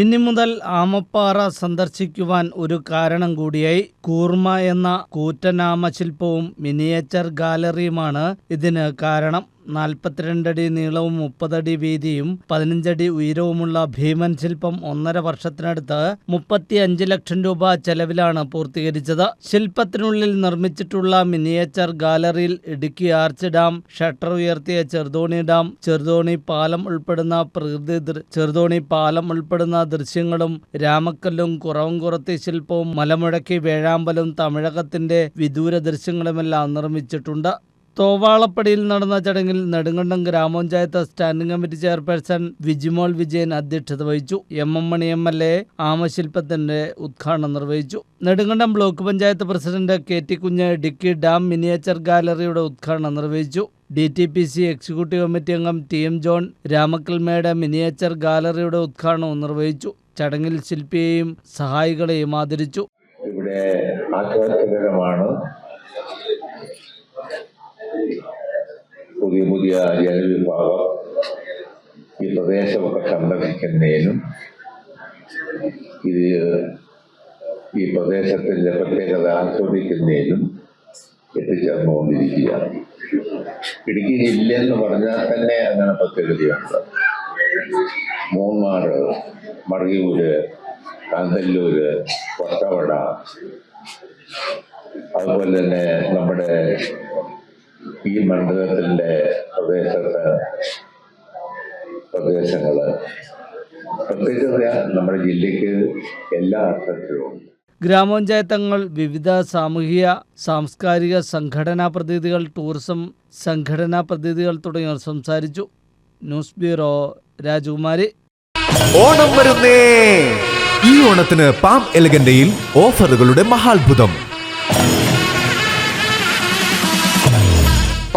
ഇനി മുതൽ ആമപ്പാറ സന്ദർശിക്കുവാൻ ഒരു കാരണം കൂടിയായി കൂർമ എന്ന കൂറ്റനാമ ശില്പവും മിനിയേച്ചർ ഗാലറിയുമാണ് ഇതിന് കാരണം. നാൽപ്പത്തിരണ്ടടി നീളവും മുപ്പതടി വീതിയും പതിനഞ്ചടി ഉയരവുമുള്ള ഭീമൻ ശില്പം ഒന്നര വർഷത്തിനടുത്ത് മുപ്പത്തി അഞ്ച് ലക്ഷം രൂപ ചെലവിലാണ് പൂർത്തീകരിച്ചത്. ശില്പത്തിനുള്ളിൽ നിർമ്മിച്ചിട്ടുള്ള മിനിയേച്ചർ ഗാലറിയിൽ ഇടുക്കി ആർച്ച് ഡാം ഷട്ടർ ഉയർത്തിയ ചെറുതോണി ഡാം ചെറുതോണി പാലം ഉൾപ്പെടുന്ന പ്രകൃതി ചെറുതോണി പാലം ഉൾപ്പെടുന്ന ദൃശ്യങ്ങളും രാമക്കല്ലും കുറവംകുറത്തി ശില്പവും മലമുഴക്കി വേഴാമ്പലും തമിഴകത്തിന്റെ വിദൂര ദൃശ്യങ്ങളുമെല്ലാം നിർമ്മിച്ചിട്ടുണ്ട്. തോവാളപ്പടിയിൽ നടന്ന ചടങ്ങിൽ നെടുങ്കണ്ടം ഗ്രാമപഞ്ചായത്ത് standing committee chairperson Vijimol Vijayan അധ്യക്ഷത വഹിച്ചു. M M Mani M L A ആമശില്പത്തിന്റെ ഉദ്ഘാടനം നിർവഹിച്ചു. Nedumkandam block panchayat president K T Kunju dicky dam miniature ഗാലറിയുടെ ഉദ്ഘാടനം നിർവഹിച്ചു. D T P C executive committee അംഗം T M John Ramakkalmedu miniature ഗാലറിയുടെ ഉദ്ഘാടനവും നിർവഹിച്ചു. ചടങ്ങിൽ ശില്പിയെയും സഹായികളെയും ആദരിച്ചു. പുതിയ ജനവിഭാഗം ഈ പ്രദേശമൊക്കെ സംരക്ഷിക്കുന്നതിനും ഇത് ഈ പ്രദേശത്തിന്റെ പ്രത്യേകത ആസ്വദിക്കുന്നതിനും എത്തിച്ചേർന്നുകൊണ്ടിരിക്കുകയാണ്. ഇടുക്കി ജില്ല എന്ന് പറഞ്ഞാൽ തന്നെ അങ്ങനെ പ്രത്യേകതയുണ്ട് മൂന്നാറ് മറയൂര് കാന്തല്ലൂര് കൊട്ടവട അതുപോലെ തന്നെ നമ്മുടെ ഈ മണ്ഡലത്തിന്റെ പ്രദേശത്ത് പ്രദേശങ്ങൾ. പ്രത്യേകത നമ്മുടെ ജില്ലയ്ക്ക് എല്ലാ അർത്ഥത്തിലും ഗ്രാമപഞ്ചായത്തങ്ങൾ ഗ്രാമപഞ്ചായത്ത് അംഗങ്ങൾ വിവിധ സാമൂഹിക സാംസ്കാരിക സംഘടനാ പ്രതിനിധികൾ ടൂറിസം സംഘടനാ പ്രതിനിധികൾ തുടങ്ങിയവർ സംസാരിച്ചു. ന്യൂസ് ബ്യൂറോ രാജകുമാരി. ഓണം വരുന്നേ. ഈ ഓണത്തിന് പാം എലഗന്റയിൽ ഓഫറുകളുടെ മഹാത്ഭുതം.